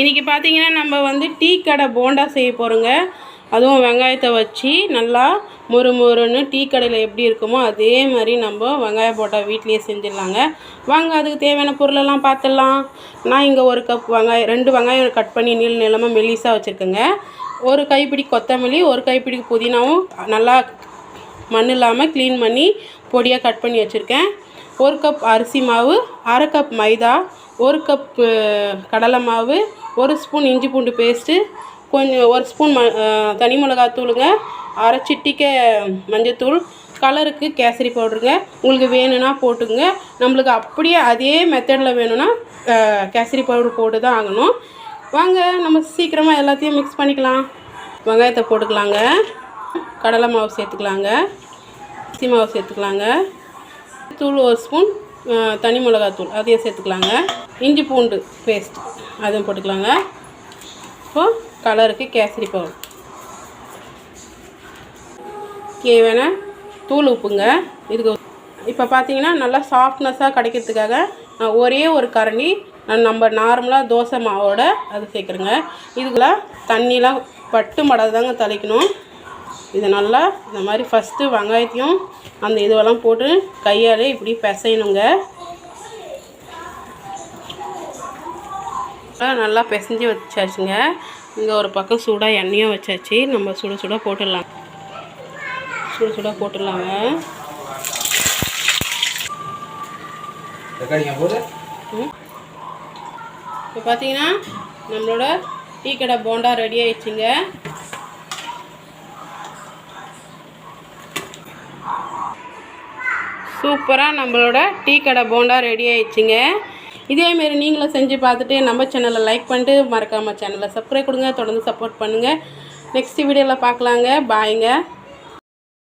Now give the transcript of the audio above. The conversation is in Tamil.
இன்றைக்கி பார்த்தீங்கன்னா நம்ம வந்து டீ கடை போண்டா செய்ய போகிறோங்க அதுவும் வெங்காயத்தை வச்சு நல்லா மொறு மொறுன்னு டீ கடையில் எப்படி இருக்குமோ அதே மாதிரி நம்ம வெங்காய போட்டா வீட்லேயே செஞ்சிடலாங்க. வாங்க அதுக்கு தேவையான பொருளெல்லாம் பார்த்துடலாம் நான் இங்கே ஒரு கப் வெங்காயம் ரெண்டு வெங்காயம் கட் பண்ணி நீள் நிலமாக மெலிசாக வச்சுருக்கேங்க. ஒரு கைப்பிடி கொத்தமல்லி ஒரு கைப்பிடி புதினாவும் நல்லா மண் இல்லாமல் க்ளீன் பண்ணி பொடியாக கட் பண்ணி வச்சுருக்கேன். ஒரு கப் அரிசி மாவு அரை கப் மைதா ஒரு கப் கடலை மாவு ஒரு ஸ்பூன் இஞ்சி பூண்டு பேஸ்ட்டு கொஞ்சம் ஒரு ஸ்பூன் ம தனி மிளகாத்தூளுங்க அரை சிட்டிக்க மஞ்சத்தூள் கலருக்கு கேசரி பவுடருங்க உங்களுக்கு வேணும்னா போட்டுங்க நம்மளுக்கு அப்படியே அதே மெத்தடில் வேணும்னா கேசரி பவுடர் போட்டு தான் ஆகணும். வாங்க நம்ம சீக்கிரமாக எல்லாத்தையும் மிக்ஸ் பண்ணிக்கலாம். வெங்காயத்தை போட்டுக்கலாங்க. கடலை மாவு சேர்த்துக்கலாங்க. அரிசி மாவு சேர்த்துக்கலாங்க. தூள் ஒரு ஸ்பூன் தனி மிளகாத்தூள் அதையும் சேர்த்துக்கலாங்க. இஞ்சி பூண்டு பேஸ்ட் அதையும் போட்டுக்கலாங்க. இப்போது கலருக்கு கேசரி பவுடர். தேவையான தூள் உப்புங்க. இதுக்கு இப்போ பார்த்தீங்கன்னா நல்லா சாஃப்ட்னஸாக கிடைக்கிறதுக்காக நான் ஒரே ஒரு கரண்டி நம்ம நார்மலாக தோசை மாவோட அது சேர்க்குறேங்க. இதுக்கெல்லாம் தண்ணிலாம் பட்டு மடாதாங்க தெளிக்கணும். இது நல்லா இந்த மாதிரி ஃபஸ்ட்டு வெங்காயத்தையும் அந்த இதுவெல்லாம் போட்டு கையாலே இப்படி பிசையணுங்க. நல்லா பிசைஞ்சு வச்சாச்சுங்க. இங்கே ஒரு பக்கம் சூடாக எண்ணெயும் வச்சாச்சு. நம்ம சுட சுட போட்டுடலாம். சுட சுட போட்டுடலாங்க. இப்போ பார்த்தீங்கன்னா நம்மளோட டீ கடை போண்டா ரெடி ஆயிடுச்சுங்க. சூப்பராக நம்மளோட டீ கடை போண்டா ரெடி ஆயிடுச்சுங்க. இதேமாரி நீங்களும் செஞ்சு பார்த்துட்டு நம்ம சேனலை லைக் பண்ணிட்டு மறக்காமல் சேனலை சப்ஸ்கிரைப் கொடுங்க. தொடர்ந்து சப்போர்ட் பண்ணுங்கள் நெக்ஸ்ட் வீடியோவில் பார்க்கலாங்க. பாய்ங்க